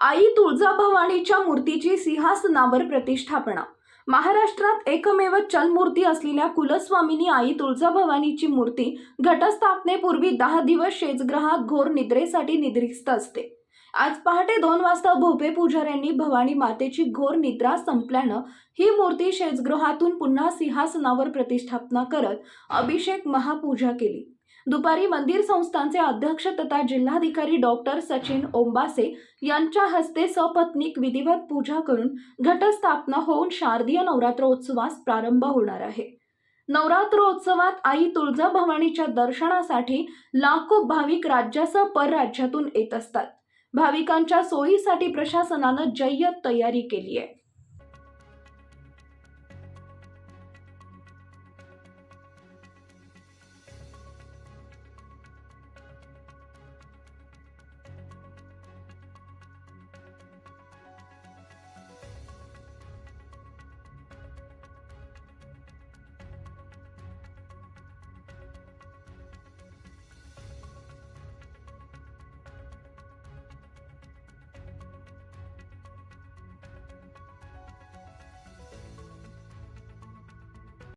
आई तुळजाभवानीच्या मूर्तीची सिंहासनावर प्रतिष्ठापना. महाराष्ट्रात एकमेव चलमूर्ती असलेल्या कुलस्वामिनी आई तुळजाभवानीची मूर्ती घटस्थापनेपूर्वी दहा दिवस शेजग्रहात घोर निद्रेसाठी निद्रिस्त असते. आज पहाटे दोन वाजता भोपे पुजाऱ्यांनी भवानी मातेची घोर निद्रा संपल्यानं ही मूर्ती शेजगृहातून पुन्हा सिंहासनावर प्रतिष्ठापना करत अभिषेक महापूजा केली. दुपारी मंदिर संस्थांचे अध्यक्ष तथा जिल्हाधिकारी डॉक्टर सचिन ओंबासे यांच्या हस्ते सपत्नीक विधिवत पूजा करून घटस्थापना होऊन शारदीय नवरात्रोत्सवास प्रारंभ होणार आहे. नवरात्रोत्सवात आई तुळजाभवानीच्या दर्शनासाठी लाखो भाविक राज्यासह परराज्यातून येत असतात. भाविकांच्या सोयीसाठी प्रशासनानं जय्यत तयारी केली आहे.